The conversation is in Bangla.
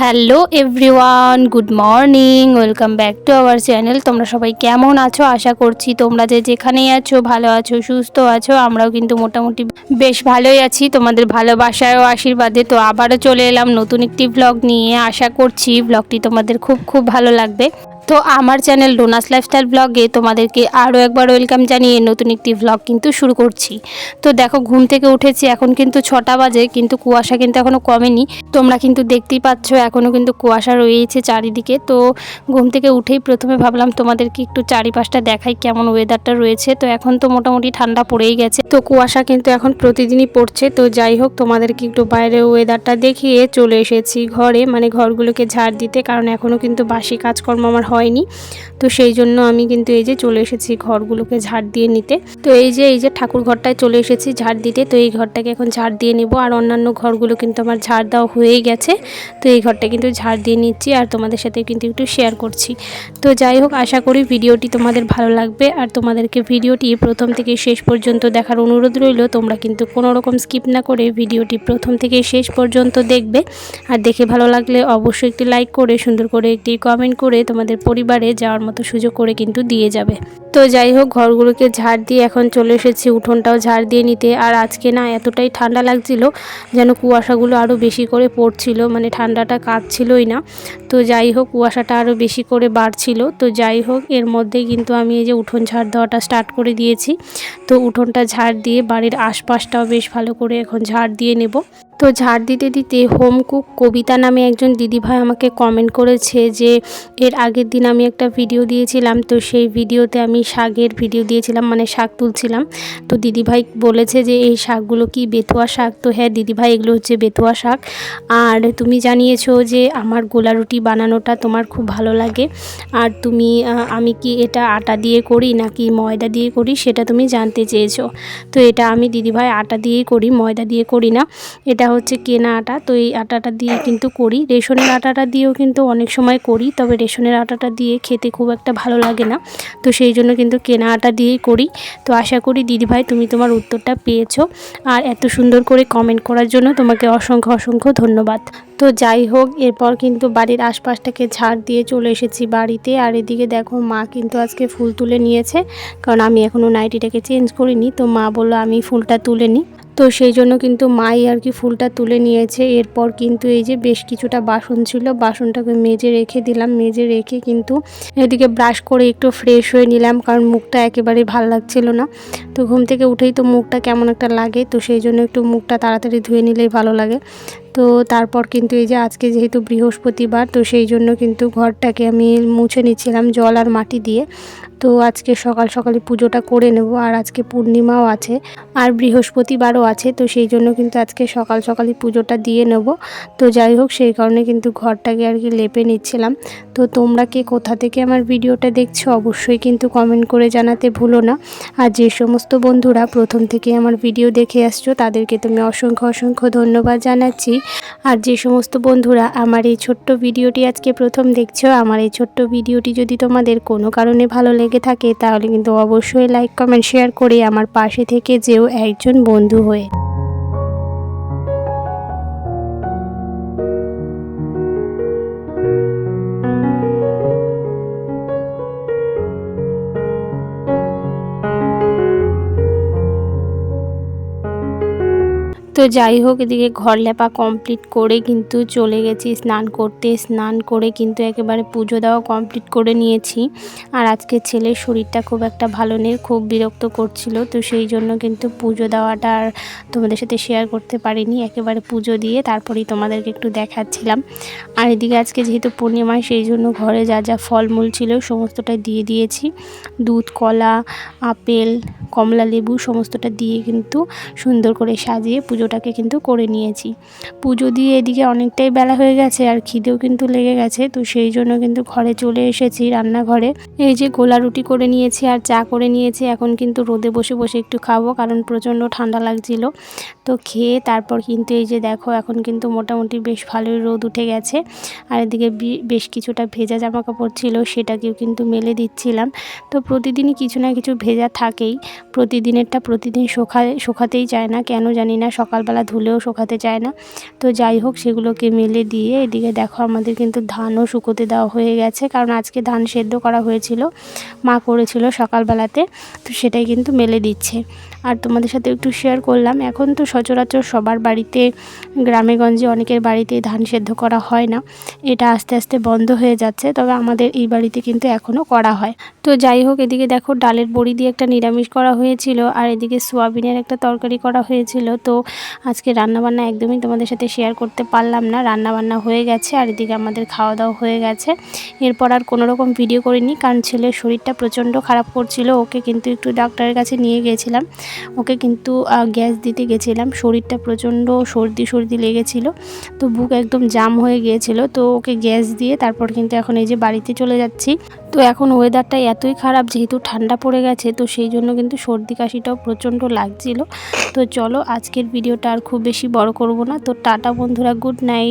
hello everyone, good morning, welcome back to our channel. তোমরা সবাই কেমন আছো? আশা করছি তোমরা যে যেখানেই আছো, ভালো আছো, সুস্থ আছো, আমরাও কিন্তু মোটামুটি বেশ ভালোই আছি। তোমাদের ভালোবাসায় ও আশীর্বাদে তো আবারও চলে এলাম নতুন একটি ব্লগ নিয়ে। আশা করছি ব্লগটি তোমাদের খুব খুব ভালো লাগবে। তো আমার চ্যানেল ডোনাস লাইফস্টাইল ব্লগে তোমাদেরকে আরও একবার ওয়েলকাম জানিয়ে নতুন একটি ব্লগ কিন্তু শুরু করছি। তো দেখো, ঘুম থেকে উঠেছি, এখন কিন্তু ছটা বাজে, কিন্তু কুয়াশা কিন্তু এখনও কমেনি। তোমরা কিন্তু দেখতেই পাচ্ছ এখনও কিন্তু কুয়াশা রয়েছে চারিদিকে। তো ঘুম থেকে উঠেই প্রথমে ভাবলাম তোমাদেরকে একটু চারিপাশটা দেখাই, কেমন ওয়েদারটা রয়েছে। তো এখন তো মোটামুটি ঠান্ডা পড়েই গেছে। তো কুয়াশা কিন্তু এখন প্রতিদিনই পড়ছে। তো যাই হোক, তোমাদেরকে একটু বাইরের ওয়েদারটা দেখিয়ে চলে এসেছি ঘরে মানে ঘরগুলোকে ঝাড় দিতে, কারণ এখনও কিন্তু বাসি কাজকর্ম আমার হয়নি। তো সেই জন্য আমি কিন্তু এই যে চলে এসেছি ঘরগুলোকে ঝাড় দিয়ে নিতে। তো এই যে এই যে ঠাকুর ঘরটায় চলে এসেছি ঝাড় দিতে। তো এই ঘরটাকে এখন ঝাড় দিয়ে নেব। আর অন্যান্য ঘরগুলো কিন্তু আমার ঝাড় দেওয়া হয়েই গেছে। তো এই ঘরটা কিন্তু ঝাড় দিয়ে নিচ্ছি আর তোমাদের সাথে কিন্তু একটু শেয়ার করছি। তো যাই হোক, আশা করি ভিডিওটি তোমাদের ভালো লাগবে। আর তোমাদেরকে ভিডিওটি প্রথম থেকে শেষ পর্যন্ত দেখার অনুরোধ রইল। তোমরা কিন্তু কোনো রকম স্কিপ না করে ভিডিওটি প্রথম থেকে শেষ পর্যন্ত দেখবে। আর দেখে ভালো লাগলে অবশ্যই একটি লাইক করে, সুন্দর করে একটি কমেন্ট করে তোমাদের পরিবারে যাওয়ার মতো সুযোগ করে কিন্তু দিয়ে যাবে। তো যাই হোক, ঘরগুলোকে ঝাড় দিয়ে এখন চলে এসেছি, উঠোনটাও ঝাড় দিয়ে নিতে। আর আজকে না এতটাই ঠান্ডা লাগছিল যেন কুয়াশাগুলো আরও বেশি করে পড়ছিল মানে ঠান্ডাটা কাটছিলই না। তো যাই হোক, কুয়াশাটা আরও বেশি করে বাড়ছিল। তো যাই হোক, এর মধ্যেই কিন্তু আমি এই যে উঠোন ঝাড় দেওয়াটা স্টার্ট করে দিয়েছি। তো উঠোনটা ঝাড় দিয়ে বাড়ির আশপাশটাও বেশ ভালো করে এখন ঝাড় দিয়ে নেব। তো ঝাড় দিতে দিতে হোম কুক কবিতা নামে একজন দিদিভাই আমাকে কমেন্ট করেছে যে, এর আগের দিন আমি একটা ভিডিও দিয়েছিলাম, তো সেই ভিডিওতে আমি শাকের ভিডিও দিয়েছিলাম মানে শাক তুলছিলাম। তো দিদিভাই বলেছে যে, এই শাকগুলো কি বেতুয়া শাক? তো হ্যাঁ দিদিভাই, এগুলো হচ্ছে বেতুয়া শাক। আর তুমি জানিয়েছো যে, আমার গোলা রুটি বানানোটা তোমার খুব ভালো লাগে। আর তুমি আমি কি এটা আটা দিয়ে করি নাকি ময়দা দিয়ে করি সেটা তুমি জানতে চেয়েছো? তো এটা আমি দিদিভাই আটা দিয়েই করি, ময়দা দিয়ে করি না। এটা হচ্ছে কেনা আটা। তো এই আটাটা দিয়ে কিন্তু করি। রেশনের আটাটা দিয়েও কিন্তু অনেক সময় করি, তবে রেশনের আটাটা দিয়ে খেতে খুব একটা ভালো লাগে না। তো সেই জন্য কিন্তু কেনা আটা দিয়েই করি। তো আশা করি দিদিভাই তুমি তোমার উত্তরটা পেয়েছ। আর এত সুন্দর করে কমেন্ট করার জন্য তোমাকে অসংখ্য অসংখ্য ধন্যবাদ। তো যাই হোক, এরপর কিন্তু বাড়ির আশপাশটাকে ঝাড় দিয়ে চলে এসেছি বাড়িতে। আর এদিকে দেখো মা কিন্তু আজকে ফুল তুলে নিয়েছে। কারণ আমি এখনও নাইটিটাকে চেঞ্জ করিনি। তো মা বলল আমি ফুলটা তুলে নিই। তো সেই জন্য কিন্তু মাই আর কি ফুলটা তুলে নিয়েছে। এরপর কিন্তু এই যে বেশ কিছুটা বাসন ছিল, বাসনটাকে মেজে রেখে দিলাম। মেজে রেখে কিন্তু এদিকে ব্রাশ করে একটু ফ্রেশ হয়ে নিলাম, কারণ মুখটা একেবারে ভালো লাগছিল না। তো ঘুম থেকে উঠেই তো মুখটা কেমন একটা লাগে, তো সেই জন্য একটু মুখটা তাড়াতাড়ি ধুয়ে নিলেই ভালো লাগে। তো তারপর কিন্তু এই যে আজকে যেহেতু বৃহস্পতিবার, তো সেই জন্য কিন্তু ঘরটাকে আমি মুছে নিচ্ছিলাম জল আর মাটি দিয়ে। তো আজকে সকাল সকালে পুজোটা করে নেব আর আজকে পূর্ণিমাও আছে আর বৃহস্পতিবারও আছে, তো সেই জন্য কিন্তু আজকে সকাল সকালই পুজোটা দিয়ে নেব। তো যাই হোক, সেই কারণে কিন্তু ঘরটাকে আর কি লেপে নিচ্ছিলাম। তো তোমরা কে কোথা থেকে আমার ভিডিওটা দেখছ অবশ্যই কিন্তু কমেন্ট করে জানাতে ভুলো না। আর যে সমস্ত বন্ধুরা প্রথম থেকে আমার ভিডিও দেখে আসছো, তাদেরকে তুমি অসংখ্য অসংখ্য ধন্যবাদ জানাচ্ছি। আর যে সমস্ত বন্ধুরা আমার এই ছোট্ট ভিডিওটি আজকে প্রথম দেখছ, আমার এই ছোট্ট ভিডিওটি যদি তোমাদের কোনো কারণে ভালো লেগে থাকে, তাহলে কিন্তু অবশ্যই লাইক কমেন্ট শেয়ার করে আমার পাশে থেকে যেও একজন বন্ধু হয়ে। তো যাই হোক, এদিকে ঘর লেপা কমপ্লিট করে কিন্তু চলে গেছি, স্নান করতে। স্নান করে কিন্তু একেবারে পুজো দেওয়া কমপ্লিট করে নিয়েছি। আর আজকে ছেলের শরীরটা খুব একটা ভালো নেই, খুব বিরক্ত করছিল। তো সেই জন্য কিন্তু পুজো দেওয়াটা আর তোমাদের সাথে শেয়ার করতে পারিনি। একেবারে পুজো দিয়ে তারপরেই তোমাদেরকে একটু দেখাচ্ছিলাম। আর এদিকে আজকে যেহেতু পূর্ণিমা, সেই জন্য ঘরে যা যা ফলমূল ছিল সমস্তটা দিয়ে দিয়েছি। দুধ, কলা, আপেল কমলা লেবু সমস্তটা দিয়ে কিন্তু সুন্দর করে সাজিয়ে পুজোটাকে কিন্তু করে নিয়েছি। পুজো দিয়ে এদিকে অনেকটাই বেলা হয়ে গেছে আর খিদেও কিন্তু লেগে গেছে, তো সেই জন্য কিন্তু ঘরে চলে এসেছি রান্নাঘরে। এই যে গোলা রুটি করে নিয়েছি আর চা করে নিয়েছি, এখন কিন্তু রোদে বসে বসে একটু খাব কারণ প্রচণ্ড ঠান্ডা লাগছিল। তো খেয়ে তারপর কিন্তু এই যে দেখো, এখন কিন্তু মোটামুটি বেশ ভালোই রোদ উঠে গেছে। আর এদিকে বেশ কিছুটা ভেজা জামা কাপড় ছিল, সেটাকেও কিন্তু মেলে দিচ্ছিলাম। তো প্রতিদিনই কিছু না কিছু ভেজা থাকেই। প্রতিদিনেরটা প্রতিদিন শোকা শোখাতেই চায় না, কেন জানি না সকালবেলা ধুলেও শোকাতে চায় না। তো যাই হোক, সেগুলোকে মেলে দিয়ে এদিকে দেখো আমাদের কিন্তু ধানও শুকোতে দেওয়া হয়ে গেছে, কারণ আজকে ধান সেদ্ধ করা হয়েছিল। মা করেছিল সকালবেলাতে, তো সেটাই কিন্তু মেলে দিচ্ছে। আর তোমাদের সাথে একটু শেয়ার করলাম, এখন তো সচরাচর সবার বাড়িতে গ্রামে গঞ্জে অনেকের বাড়িতে ধান সেদ্ধ করা হয় না। এটা আস্তে আস্তে বন্ধ হয়ে যাচ্ছে, তবে আমাদের এই বাড়িতে কিন্তু এখনও করা হয়। তো যাই হোক, এদিকে দেখো ডালের বড়ি দিয়ে একটা নিরামিষ করা হয়েছিল, আর এদিকে সোয়াবিনের একটা তরকারি করা হয়েছিল। তো আজকে রান্নাবান্না একদমই তোমাদের সাথে শেয়ার করতে পারলাম না। রান্নাবান্না হয়ে গেছে আর এদিকে আমাদের খাওয়া দাওয়া হয়ে গেছে। এরপর আর কোনো রকম ভিডিও করিনি কারণ ছেলের শরীরটা প্রচণ্ড খারাপ করছিল। ওকে কিন্তু একটু ডাক্তারের কাছে নিয়ে গিয়েছিলাম ওকে কিন্তু গ্যাস দিতে গেছিলাম। শরীরটা প্রচণ্ড সর্দি সর্দি লেগেছিল। তো বুক একদম জাম হয়ে গিয়েছিল। তো ওকে গ্যাস দিয়ে তারপর কিন্তু এখন এই যে বাড়িতে চলে যাচ্ছি। তো এখন ওয়েদারটা এতই খারাপ, যেহেতু ঠান্ডা পড়ে গেছে, তো সেই জন্য কিন্তু সর্দি কাশিটাও প্রচণ্ড লাগছিল। তো চলো আজকের ভিডিওটা আর খুব বেশি বড় করব না। তো টাটা বন্ধুরা গুড নাইট